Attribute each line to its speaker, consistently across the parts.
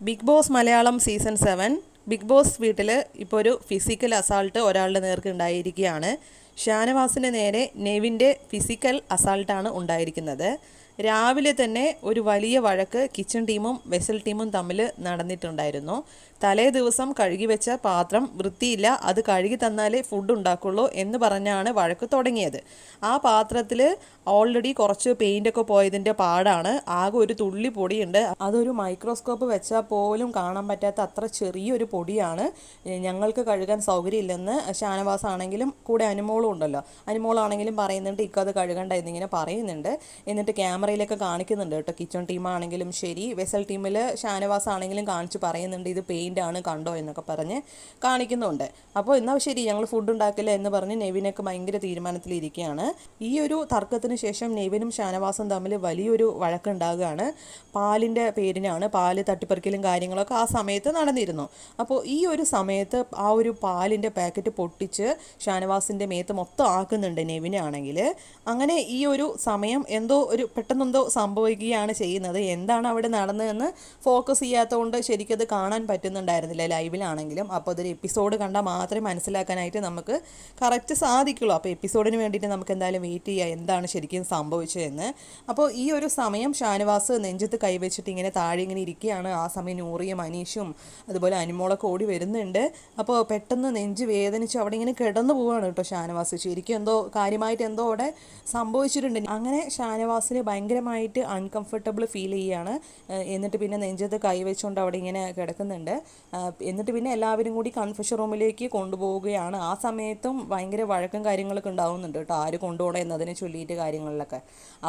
Speaker 1: Bigg Boss Malayalam season seven Bigg Boss വീട്ടിൽ ഇപ്പോൾ ഒരു ഫിസിക്കൽ അസാൾട്ട് ഒരാളുടെ നേർക്ക് ഉണ്ടായിരിക്കുകയാണ് ഷാനവാസിന് നേരെ നെവിന്റെ ഫിസിക്കൽ അസാൾട്ടാണ് ഉണ്ടായിരിക്കുന്നത്. രാവിലെ തന്നെ ഒരു വലിയ വഴക്ക് കിച്ചൺ ടീമും വെസൽ ടീമും തമ്മിൽ നടന്നിട്ടുണ്ടായിരുന്നു. തലേ ദിവസം കഴുകി വെച്ച പാത്രം വൃത്തിയില്ല അത് കഴുകി തന്നാലേ ഫുഡ് ഉണ്ടാക്കുള്ളൂ എന്ന് പറഞ്ഞാണ് വഴക്ക് തുടങ്ങിയത്. ആ പാത്രത്തിൽ ഓൾറെഡി കുറച്ച് പെയിന്റ് ഒക്കെ പോയതിന്റെ പാടാണ്. ആകെ ഒരു തുള്ളി പൊടിയുണ്ട്. അതൊരു മൈക്രോസ്കോപ്പ് വെച്ചാൽ പോലും കാണാൻ പറ്റാത്ത അത്ര ചെറിയൊരു പൊടിയാണ്. ഞങ്ങൾക്ക് കഴുകാൻ സൗകര്യമില്ലെന്ന് ഷാനവാസ് ആണെങ്കിലും കൂടെ അനുമോളും ഉണ്ടല്ലോ. അനുമോളാണെങ്കിലും പറയുന്നുണ്ട് ഇക്കത് കഴുകണ്ട എന്നിങ്ങനെ പറയുന്നുണ്ട്. എന്നിട്ട് ക്യാമറയിലൊക്കെ കാണിക്കുന്നുണ്ട് കേട്ടോ. കിച്ചൺ ടീമാണെങ്കിലും ശരി വെസൽ ടീമിൽ ഷാനവാസ് ആണെങ്കിലും കാണിച്ച് പറയുന്നുണ്ട് ഇത് പെയിന്റ് ആണ് കണ്ടോ എന്നൊക്കെ പറഞ്ഞ് കാണിക്കുന്നുണ്ട്. അപ്പോൾ എന്നാൽ ശരി ഞങ്ങൾ ഫുഡ് ഉണ്ടാക്കില്ല എന്ന് പറഞ്ഞ് നെവിനൊക്കെ ഭയങ്കര തീരുമാനത്തിലിരിക്കുകയാണ്. ഈ ഒരു തർക്കത്തിന് ശേഷം നെവിനും ഷാനവാസും തമ്മിൽ വലിയൊരു വഴക്കുണ്ടാകുകയാണ്. പാലിന്റെ പേരിനാണ് പാൽ തട്ടിപ്പറിക്കലും കാര്യങ്ങളൊക്കെ ആ സമയത്ത് നടന്നിരുന്നു. അപ്പോൾ ഈ ഒരു സമയത്ത് ആ ഒരു പാലിന്റെ പാക്കറ്റ് പൊട്ടിച്ച് ഷാനവാസിന്റെ മേത്ത് മൊത്തം ആക്കുന്നുണ്ട് നെവിനാണെങ്കിൽ അങ്ങനെ ഈ ഒരു സമയം എന്തോ ഒരു പെട്ടെന്നെന്തോ സംഭവിക്കുകയാണ് ചെയ്യുന്നത്. എന്താണ് അവിടെ നടന്നതെന്ന് ഫോക്കസ് ചെയ്യാത്തതുകൊണ്ട് ശരിക്കത് കാണാൻ പറ്റുന്നുണ്ടായിരുന്നില്ല ലൈവിലാണെങ്കിലും. അപ്പോൾ അതൊരു എപ്പിസോഡ് കണ്ടാൽ മാത്രമേ മനസ്സിലാക്കാനായിട്ട് നമുക്ക് കറക്റ്റ് സാധിക്കുള്ളൂ. അപ്പോൾ എപ്പിസോഡിന് വേണ്ടിയിട്ട് നമുക്ക് എന്തായാലും വെയിറ്റ് ചെയ്യുക എന്താണ് ശരിക്കും സംഭവിച്ചതെന്ന്. അപ്പോൾ ഈ ഒരു സമയം ഷാനവാസ് നെഞ്ചത്ത് കൈവച്ചിട്ട് ഇങ്ങനെ താഴെ ഇങ്ങനെ ഇരിക്കുകയാണ്. ആ സമയം നൂറിയും അനീഷും അതുപോലെ അനുമോളൊക്കെ ഓടി വരുന്നുണ്ട്. അപ്പോൾ പെട്ടെന്ന് നെഞ്ച് വേദനിച്ച് അവിടെ ഇങ്ങനെ കിടന്നു പോവുകയാണ് കേട്ടോ ഷാനവാസ്. ശരിക്കും എന്തോ കാര്യമായിട്ട് എന്തോ അവിടെ സംഭവിച്ചിട്ടുണ്ട്. അങ്ങനെ ഷാനവാസിന് ഭയങ്കരമായിട്ട് അൺകംഫർട്ടബിൾ ഫീൽ ചെയ്യുകയാണ് എന്നിട്ട് പിന്നെ നെഞ്ചത്ത് കൈവച്ചുകൊണ്ട് അവിടെ ഇങ്ങനെ കിടക്കുന്നുണ്ട്. എന്നിട്ട് പിന്നെ എല്ലാവരും കൂടി കൺഫ്യൂഷൻ റൂമിലേക്ക് കൊണ്ടുപോവുകയാണ്. ആ സമയത്തും ഭയങ്കര വഴക്കും കാര്യങ്ങളൊക്കെ ഉണ്ടാവുന്നുണ്ട് കേട്ടോ. ആര് കൊണ്ടുപോകണം എന്നതിനെ ചൊല്ലിയിട്ട് കാര്യങ്ങളിലൊക്കെ.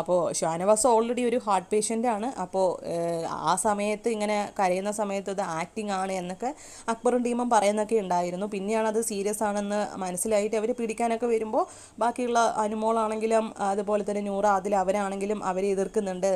Speaker 1: അപ്പോൾ ഷാനവാസ് ഓൾറെഡി ഒരു ഹാർട്ട് പേഷ്യന്റ് ആണ്. അപ്പോൾ ആ സമയത്ത് ഇങ്ങനെ കരയുന്ന സമയത്ത് അത് ആക്ടിങ് ആണ് എന്നൊക്കെ അക്ബറും ടീമും പറയുന്നൊക്കെ ഉണ്ടായിരുന്നു. പിന്നെയാണ് അത് സീരിയസ് ആണെന്ന് മനസ്സിലായിട്ട് അവർ പിടിക്കാനൊക്കെ വരുമ്പോൾ ബാക്കിയുള്ള അനുമോളാണെങ്കിലും അതുപോലെ തന്നെ നൂറ അതിൽ അവരാണെങ്കിലും അവരെ എതിർക്കുന്നുണ്ട്